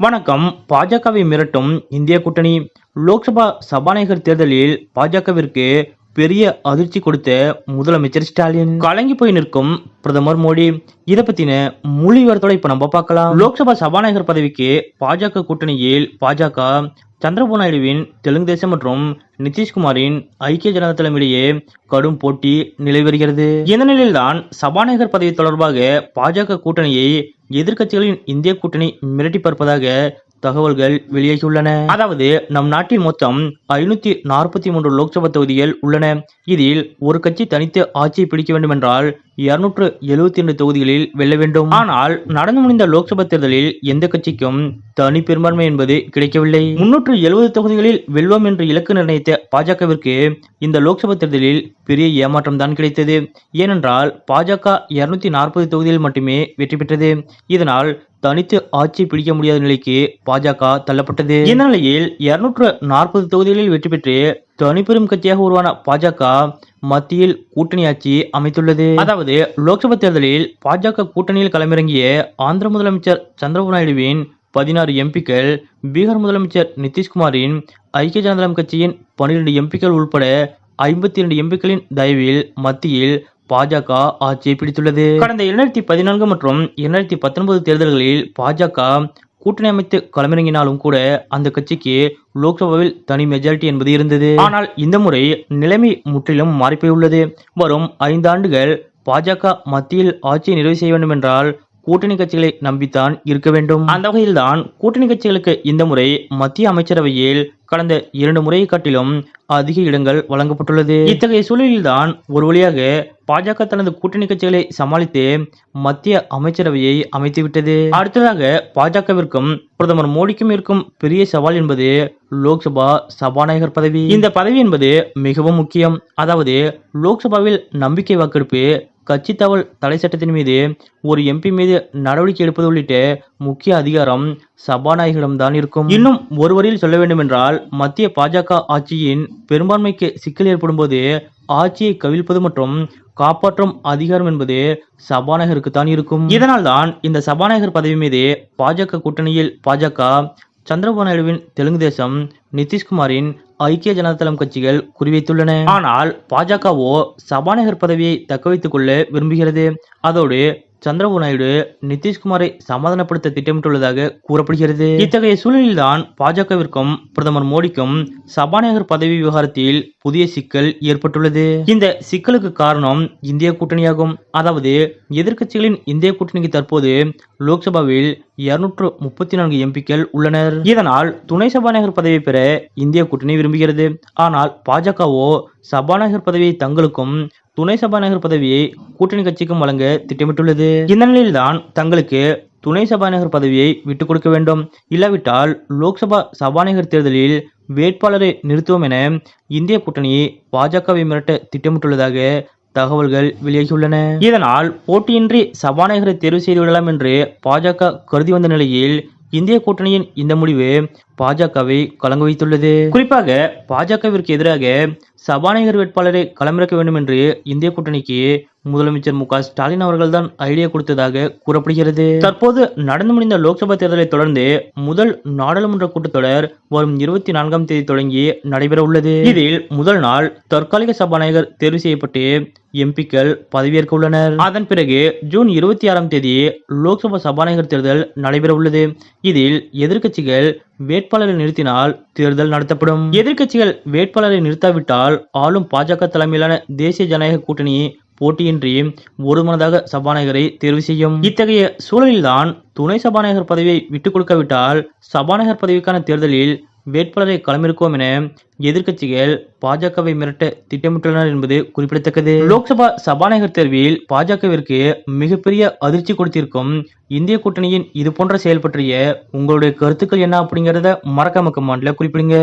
வணக்கம். பாஜகவை மிரட்டும் இந்திய கூட்டணி. லோக்சபா சபாநாயகர் தேர்தலில் பாஜகவிற்கு பெரிய அதிர்ச்சி கொடுத்த முதலமைச்சர் ஸ்டாலின். கலங்கி போய் நிற்கும் பிரதமர் மோடி. இதை பத்தின மொழி விவரத்தோட இப்ப நம்ம பார்க்கலாம். லோக்சபா சபாநாயகர் பதவிக்கு பாஜக கூட்டணியில் பாஜக சந்திரபாபு நாயுடுவின் தெலுங்கு தேசம் மற்றும் நிதிஷ்குமாரின் ஐக்கிய ஜனதா தளம் இடையே கடும் போட்டி நிலை வருகிறது. இந்த நிலையில்தான் சபாநாயகர் பதவி தொடர்பாக பாஜக கூட்டணியை எதிர்க்கட்சிகளின் இந்திய கூட்டணி மிரட்டி பார்ப்பதாக தகவல்கள் வெளியாகியுள்ளன. அதாவது நம் நாட்டில் மொத்தம் ஐநூத்தி நாற்பத்தி மூன்று லோக்சபா தொகுதிகள் உள்ளன. இதில் ஒரு கட்சி தனித்து ஆட்சியை பிடிக்க வேண்டும் என்றால் இருநூற்று எழுபத்தி இரண்டு தொகுதிகளில் வெல்ல வேண்டும். ஆனால் நடந்து முடிந்த லோக்சபா தேர்தலில் எந்த கட்சிக்கும் தனி பெரும்பான்மை என்பது கிடைக்கவில்லை. முன்னூற்று எழுபது தொகுதிகளில் வெல்வோம் என்று இலக்கு நிர்ணயித்த பாஜகவிற்கு இந்த லோக்சபா தேர்தலில் பெரிய ஏமாற்றம் தான் கிடைத்தது. ஏனென்றால் பாஜக இருநூத்தி நாற்பது தொகுதியில் மட்டுமே வெற்றி பெற்றது. இதனால் தனித்து ஆட்சி பிடிக்க முடியாத நிலைக்கு பாஜக தள்ளப்பட்டது. இந்த நிலையில் இருநூற்று நாற்பது தொகுதிகளில் வெற்றி பெற்று தனிப்பெரும் கட்சியாக உருவான பாஜக மத்தியில் கூட்டணி ஆட்சி அமைத்துள்ளது. அதாவது லோக்சபா தேர்தலில் பாஜக கூட்டணியில் களமிறங்கிய ஆந்திர முதலமைச்சர் சந்திரபாபு நாயுடுவின் பதினாறு எம்பிக்கள் பீகார் முதலமைச்சர் நிதிஷ்குமாரின் ஐக்கிய ஜனதாதளம் கட்சியின் பன்னிரண்டு எம்பிக்கள் உள்பட ஐம்பத்தி இரண்டு எம்பிக்களின் தயவில் மத்தியில் பாஜக ஆட்சியை பிடித்துள்ளது. கடந்த இரண்டாயிரத்தி பதினான்கு மற்றும் இரண்டாயிரத்தி பத்தொன்பது தேர்தல்களில் பாஜக கூட்டணி அமைத்து களமிறங்கினாலும் கூட அந்த கட்சிக்கு லோக்சபாவில் தனி மெஜாரிட்டி என்பது இருந்தது. ஆனால் இந்த முறை நிலைமை முற்றிலும் மாறிப்போயுள்ளது. வரும் ஐந்தாண்டுகள் பாஜக மத்தியில் ஆட்சியை நிறைவு செய்ய வேண்டும் என்றால் கூட்டணி கட்சிகளை நம்பித்தான் இருக்க வேண்டும். அந்த வகையில்தான் கூட்டணி கட்சிகளுக்கு இந்த முறை மத்திய அமைச்சரவையில் கடந்த இரண்டு முறையை காட்டிலும் அதிக இடங்கள் வழங்கப்பட்டுள்ளது. இத்தகைய சூழலில்தான் ஒரு வழியாக பாஜக தனது கூட்டணி கட்சிகளை சமாளித்து மத்திய அமைச்சரவையை அமைத்துவிட்டது. அடுத்ததாக பாஜகவிற்கும் பிரதமர் மோடிக்கும் இருக்கும் பெரிய சவால் என்பது லோக்சபா சபாநாயகர் பதவி. இந்த பதவி என்பது மிகவும் முக்கியம். அதாவது லோக்சபாவில் நம்பிக்கை வாக்கெடுப்பு கட்சி தகவல் தடை சட்டத்தின் மீது ஒரு எம்பி மீது நடவடிக்கை எடுப்பது உள்ளிட்ட முக்கிய அதிகாரம் சபாநாயகரிடம்தான் இருக்கும். இன்னும் ஒரு வரியில் சொல்ல வேண்டும் என்றால் மத்திய பாஜக ஆட்சியின் பெரும்பான்மைக்கு சிக்கல் ஏற்படும் போது ஆட்சியை கவிழ்ப்பது மற்றும் காப்பாற்றும் அதிகாரம் என்பது சபாநாயகருக்கு தான் இருக்கும். இதனால் தான் இந்த சபாநாயகர் பதவி மீது பாஜக கூட்டணியில் பாஜக சந்திரபாபு நாயுடுவின் தெலுங்கு தேசம் நிதிஷ்குமாரின் ஐக்கிய ஜனதாதளம் கட்சிகள் குறிவைத்துள்ளன. ஆனால் பாஜகவோ சபாநாயகர் பதவியை தக்க வைத்துக் கொள்ள விரும்புகிறது. அதோடு சந்திரபாபு நாயுடு நிதிஷ்குமாரை சமாதானப்படுத்த திட்டமிட்டுள்ளதாக கூறப்படுகிறது. இத்தகைய சூழலில்தான் பாஜகவிற்கும் பிரதமர் மோடிக்கும் சபாநாயகர் பதவி விவகாரத்தில் புதிய சிக்கல் ஏற்பட்டுள்ளது. இந்த சிக்கலுக்கு காரணம் இந்திய கூட்டணியாகும். அதாவது எதிர்க்கட்சிகளின் இந்திய கூட்டணிக்கு தற்போது லோக்சபாவில் இருநூற்று முப்பத்தி நான்கு எம்பிக்கள் உள்ளனர். இதனால் துணை சபாநாயகர் பதவியை பெற இந்திய கூட்டணி விரும்புகிறது. ஆனால் பாஜகவோ சபாநாயகர் பதவியை தங்களுக்கும் துணை சபாநாயகர் பதவியை கூட்டணி கட்சிக்கும் வழங்க திட்டமிட்டுள்ளது. இந்த நிலையில்தான் தங்களுக்கு துணை சபாநாயகர் பதவியை விட்டுக் கொடுக்க வேண்டும். இல்லாவிட்டால் லோக்சபா சபாநாயகர் தேர்தலில் வேட்பாளரை நிறுத்துவோம் என இந்திய கூட்டணி பாஜகவை மிரட்ட திட்டமிட்டுள்ளதாக தகவல்கள் வெளியாகியுள்ளன. இதனால் போட்டியின்றி சபாநாயகரை தேர்வு செய்துவிடலாம் என்று பாஜக கருதி வந்த நிலையில் இந்திய கூட்டணியின் இந்த முடிவு பாஜகவை கலங்க வைத்துள்ளது. குறிப்பாக பாஜகவிற்கு எதிராக சபாநாயகர் வேட்பாளரை களமிறக்க வேண்டும் என்று இந்திய கூட்டணிக்கு முதலமைச்சர் மு க ஸ்டாலின் அவர்கள் தான் ஐடியா கொடுத்ததாக கூறப்படுகிறது. தற்போது நடந்து முடிந்த லோக்சபா தேர்தலை தொடர்ந்து முதல் நாடாளுமன்ற கூட்டத்தொடர் வரும் இருபத்தி நான்காம் தேதி தொடங்கி நடைபெற உள்ளது இதில் முதல் நாள் தற்காலிக சபாநாயகர் தேர்வு செய்யப்பட்டு எம்பிக்கள் பதவியேற்க உள்ளனர். அதன் பிறகு ஜூன் இருபத்தி ஆறாம் தேதி லோக்சபா சபாநாயகர் தேர்தல் நடைபெற உள்ளது இதில் எதிர்க்கட்சிகள் வேட்பாளரை நிறுத்தினால் தேர்தல் நடத்தப்படும். எதிர்க்கட்சிகள் வேட்பாளரை நிறுத்தாவிட்டால் ஆளும் பாஜக தலைமையிலான தேசிய ஜனநாயக கூட்டணி போட்டியின்றி ஒருமனதாக சபாநாயகரை தேர்வு செய்யும். இத்தகைய சூழலில்தான் துணை சபாநாயகர் பதவியை விட்டுக் கொடுக்காவிட்டால் சபாநாயகர் பதவிக்கான தேர்தலில் வேட்பாளரை களமிருக்கோம் என எதிர்க்கட்சிகள் பாஜகவை மிரட்ட திட்டமிட்டுள்ளனர் என்பது குறிப்பிடத்தக்கது. லோக்சபா சபாநாயகர் தேர்வில் பாஜகவிற்கு மிகப்பெரிய அதிர்ச்சி கொடுத்திருக்கும் இந்திய கூட்டணியின் இது போன்ற செயல் பற்றிய உங்களுடைய கருத்துக்கள் என்ன அப்படிங்கறத மறக்காம கமாண்ட்ல குறிப்பிடுங்க.